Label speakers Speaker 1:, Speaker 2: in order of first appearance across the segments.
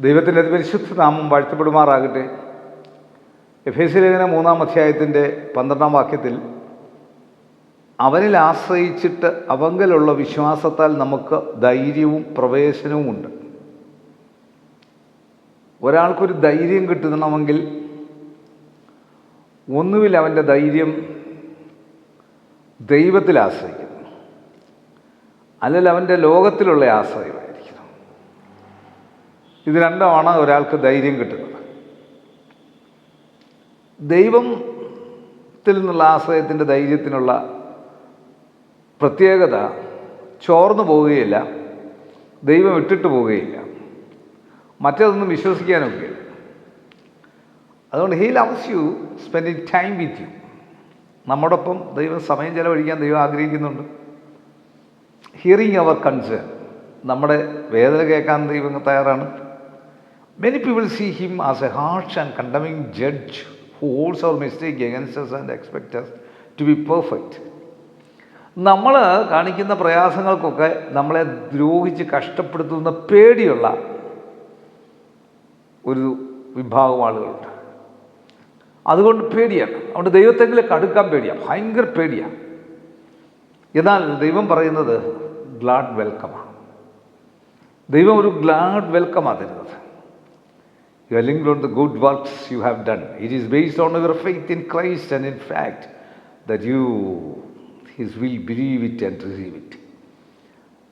Speaker 1: ദൈവത്തിന്റെ പരിശുദ്ധ നാമം വാഴ്ത്തപ്പെടുമാറാകട്ടെ. എഫ് എസ് ലേഖന മൂന്നാം അധ്യായത്തിന്റെ പന്ത്രണ്ടാം വാക്യത്തിൽ അവനിൽ ആശ്രയിച്ചിട്ട് അവങ്കലുള്ള വിശ്വാസത്താൽ നമുക്ക് ധൈര്യവും പ്രവേശനവും ഉണ്ട്. ഒരാൾക്കൊരു ധൈര്യം കിട്ടണമെങ്കിൽ ഒന്നുമില്ല അവന്റെ ധൈര്യം ദൈവത്തിൽ ആശ്രയിക്കുന്നു. അല്ലെങ്കിൽ അവന്റെ ലോകത്തിലുള്ള ആശ്രയമായിരിക്കണം ഇത് രണ്ടുമാണ് ഒരാൾക്ക് ധൈര്യം കിട്ടുന്നത്. ദൈവത്തിൽ നിന്നുള്ള ആശ്രയത്തിന്റെ ധൈര്യത്തിനുള്ള പ്രത്യേകത ചോർന്നു പോവുകയില്ല ദൈവം ഇട്ടിട്ട് പോവുകയില്ല. മറ്റതൊന്നും വിശ്വസിക്കാനൊക്കെ അതുകൊണ്ട് he loves you spending time with you നമ്മോടൊപ്പം ദൈവം സമയം ചെലവഴിക്കാൻ ദൈവം ആഗ്രഹിക്കുന്നുണ്ട്. ഹിയറിങ് അവർ കൺസേൺ നമ്മുടെ വേദന കേൾക്കാൻ ദൈവം തയ്യാറാണ്. Many him as a harsh and condemning judge who holds our mistake against us and and us to be perfect. നമ്മൾ കാണിക്കുന്ന പ്രയാസങ്ങൾക്കൊക്കെ നമ്മളെ ദ്രോഹിച്ച് കഷ്ടപ്പെടുത്തുന്ന പേടിയുള്ള ഒരു വിഭാഗം ആളുകളുണ്ട്. അതുകൊണ്ട് പേടിയാണ്. അതുകൊണ്ട് ദൈവത്തെങ്കിലും കടുക്കാൻ പേടിയാണ് ഭയങ്കര പേടിയാണ് എന്നാൽ ദൈവം പറയുന്നത് ഗ്ലാഡ് വെൽക്കമാണ് ദൈവം ഒരു ഗ്ലാഡ് വെൽക്കമാണ് തരുന്നത്. You are linked on the good works you have done it is based on your faith in Christ and in fact that you his will believe it and receive it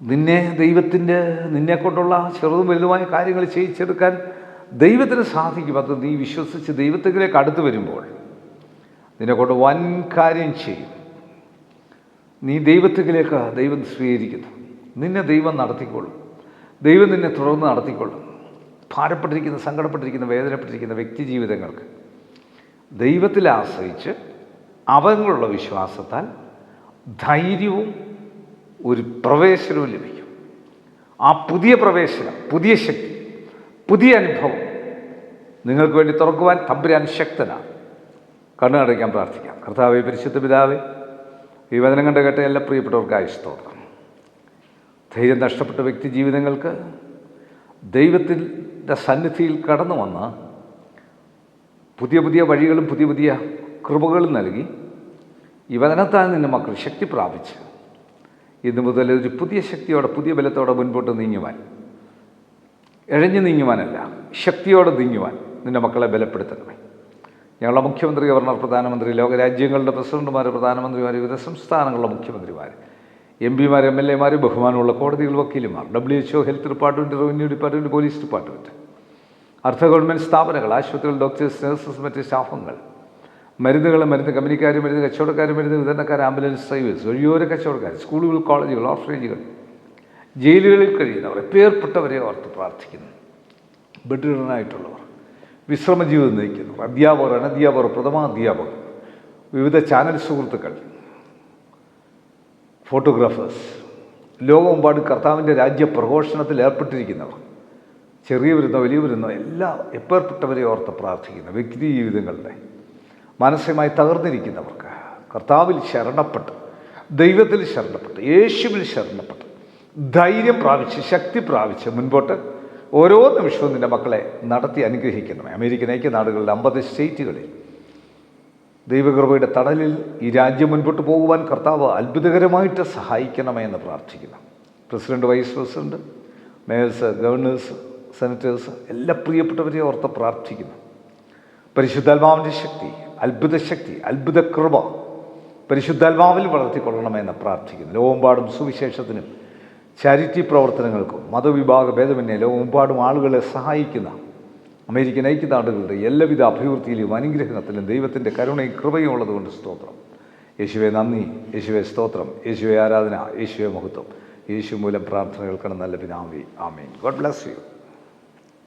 Speaker 1: നിന്നെ ദൈവത്തിന്റെ നിന്നെ കൊണ്ടുള്ള ചെറുതും വലുതുമായ കാര്യങ്ങൾ ചെയ്യിച്ചെടുക്കാൻ ദൈവത്തിന് സാധിക്കും. അത് നീ വിശ്വസിച്ച് ദൈവത്തിലേക്ക് അടുത്ത് വരുമ്പോൾ നിന്നെ കൊണ്ട് വൻ കാര്യം ചെയ്യും. നീ ദൈവത്തിലേക്ക് ദൈവം സ്വീകരിക്കുന്നു. നിന്നെ ദൈവം നടത്തിക്കൊള്ളും. ദൈവം നിന്നെ തുടർന്ന് നടത്തിക്കൊള്ളും. ഭാരപ്പെട്ടിരിക്കുന്ന സങ്കടപ്പെട്ടിരിക്കുന്ന വേദനപ്പെട്ടിരിക്കുന്ന വ്യക്തി ജീവിതങ്ങൾക്ക് ദൈവത്തിൽ ആശ്രയിച്ച് അവങ്ങളുള്ള വിശ്വാസത്താൽ ധൈര്യവും ഒരു പ്രവേശനവും ലഭിക്കും. ആ പുതിയ പ്രവേശനം പുതിയ ശക്തി പുതിയ അനുഭവം നിങ്ങൾക്ക് വേണ്ടി തുറക്കുവാൻ തമ്പുരാൻ ശക്തനാണ്. കണ്ണടയ്ക്കാൻ പ്രാർത്ഥിക്കാം. കർത്താവെ പരിശുദ്ധ പിതാവേ ഈ വചനം കണ്ട് കേട്ട എല്ലാ പ്രിയപ്പെട്ടവർക്ക് സ്തോത്രം. ധൈര്യം നഷ്ടപ്പെട്ട വ്യക്തി ജീവിതങ്ങൾക്ക് ദൈവത്തിന്റെ സന്നിധിയിൽ കടന്നു വന്ന് പുതിയ പുതിയ വഴികളും പുതിയ പുതിയ കൃപകളും നൽകി ഈ നിന്ന് മക്കൾ ശക്തി പ്രാപിച്ച്. ഇന്നു മുതൽ ഒരു പുതിയ ശക്തിയോടെ പുതിയ ബലത്തോടെ മുൻപോട്ട് നീങ്ങുവാൻ. എഴഞ്ഞു നീങ്ങുവാനല്ല ശക്തിയോടെ നീങ്ങുവാൻ നിന്റെ മക്കളെ ബലപ്പെടുത്തണമേ. ഞങ്ങളുടെ മുഖ്യമന്ത്രി ഗവർണർ പ്രധാനമന്ത്രി ലോകരാജ്യങ്ങളുടെ പ്രസിഡന്റുമാർ പ്രധാനമന്ത്രിമാർ വിവിധ സംസ്ഥാനങ്ങളുടെ മുഖ്യമന്ത്രിമാർ എം പിമാർ എം എൽ എമാർ ബഹുമാനമുള്ള കോടതികൾ വക്കീലുമാർ W H O health department revenue department police department അർദ്ധ ഗവൺമെന്റ് സ്ഥാപനങ്ങൾ ആശുപത്രികൾ ഡോക്ടേഴ്സ് നഴ്സസ് മറ്റ് സ്റ്റാഫുകൾ മരുന്നുകൾ മരുന്ന് കമ്പനിക്കാർ മരുന്ന് കച്ചവടക്കാർ മരുന്ന് വിതരണക്കാർ ആംബുലൻസ് ഡ്രൈവേഴ്സ് വഴിയോര കച്ചവടക്കാർ സ്കൂളുകൾ കോളേജുകൾ ഓർഫനേജുകൾ ജയിലുകളിൽ കഴിയുന്നവർ പേർപ്പെട്ടവരെ ഓർത്ത് പ്രാർത്ഥിക്കുന്നു. ബെഡ്രിഡനായിട്ടുള്ളവർ വിശ്രമജീവിതം നയിക്കുന്നവർ അധ്യാപകർ അനധ്യാപകർ പ്രഥമാധ്യാപകർ വിവിധ ചാനൽ സുഹൃത്തുക്കൾ ഫോട്ടോഗ്രാഫേഴ്സ്. ലോകമെമ്പാടും കർത്താവിന്റെ രാജ്യ പ്രഘോഷണത്തിൽ ഏർപ്പെട്ടിരിക്കുന്നവർ. ചെറിയവരുന്നോ വലിയവരുന്നോ എല്ലാ എപ്പേർപ്പെട്ടവരെ ഓർത്ത് പ്രാർത്ഥിക്കുന്ന. വ്യക്തി ജീവിതങ്ങളുടെ മാനസികമായി തകർന്നിരിക്കുന്നവർക്ക് കർത്താവിൽ ശരണപ്പെട്ട് ദൈവത്തിൽ ശരണപ്പെട്ട് യേശുവിൽ ശരണപ്പെട്ട് ധൈര്യം പ്രാപിച്ച് ശക്തി പ്രാപിച്ച് മുൻപോട്ട് ഓരോ നിമിഷവും നിന്റെ മക്കളെ നടത്തി അനുഗ്രഹിക്കണമേ അമേരിക്കൻ ഐക്യനാടുകളിൽ അമ്പത് സ്റ്റേറ്റുകളിൽ ദൈവകൃപയുടെ തടലിൽ ഈ രാജ്യം മുൻപോട്ട് പോകുവാൻ കർത്താവ് അത്ഭുതകരമായിട്ട് സഹായിക്കണമേ എന്ന് പ്രാർത്ഥിക്കുന്നു. President vice president mayors governors senators എല്ലാ പ്രിയപ്പെട്ടവരെയും ഓർത്ത് പ്രാർത്ഥിക്കുന്നു. പരിശുദ്ധാത്മാവിന്റെ ശക്തി അത്ഭുത ശക്തി അത്ഭുത കൃപ പരിശുദ്ധാത്മാവിൽ വളർത്തിക്കൊള്ളണമെന്ന് പ്രാർത്ഥിക്കുന്നു. ലോകമ്പാടും സുവിശേഷത്തിനും ചാരിറ്റി പ്രവർത്തനങ്ങൾക്കും മതവിഭാഗ ഭേദമന്യേ ലോകമെമ്പാടും ആളുകളെ സഹായിക്കുന്ന അമേരിക്കൻ ഐക്യനാടുകളുടെ എല്ലാവിധ അഭിവൃദ്ധിയിലും അനുഗ്രഹത്തിലും ദൈവത്തിന്റെ കരുണയും കൃപയും ഉള്ളതുകൊണ്ട് സ്തോത്രം. യേശുവെ നന്ദി യേശുവെ സ്തോത്രം യേശുവെ ആരാധന യേശുവെ മഹത്വം. യേശു മൂലം പ്രാർത്ഥനകൾക്കാണ് നല്ല പിന്നാമി ആമീൻ. God bless you.